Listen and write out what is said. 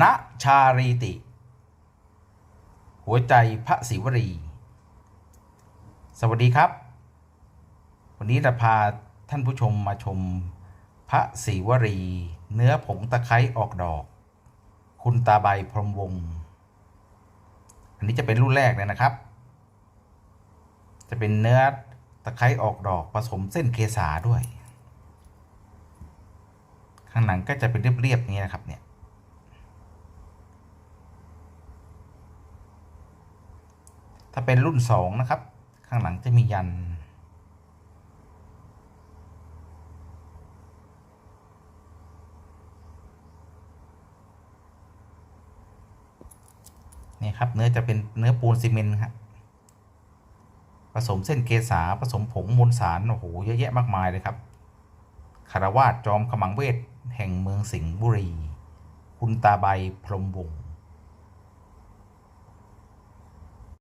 ณชารีติ หัวใจพระศิวรี สวัสดีครับ วันนี้จะพาท่านผู้ชมมาชมพระศิวรี เนื้อผงตะไคร้ออกดอก คุณตาใบพรมวงศ์อันนี้จะเป็นรุ่นแรกเลยนะครับ จะเป็นเนื้อตะไคร้ออกดอกผสมเส้นเกสาด้วย ข้างหลังก็จะเป็นเรียบๆอย่างนี้นะครับเนี่ย ถ้าเป็นรุ่นสองนะครับ ข้างหลังจะมียัน นี่ครับ เนื้อจะเป็นเนื้อปูนซีเมนต์ครับผสมเส้นเกสาผสมผงมวลสาร โอ้โห เยอะแยะมากมายเลยครับคารวาสจอมขมังเวท แห่งเมืองสิงห์บุรี คุณตาใบพรมวงศ์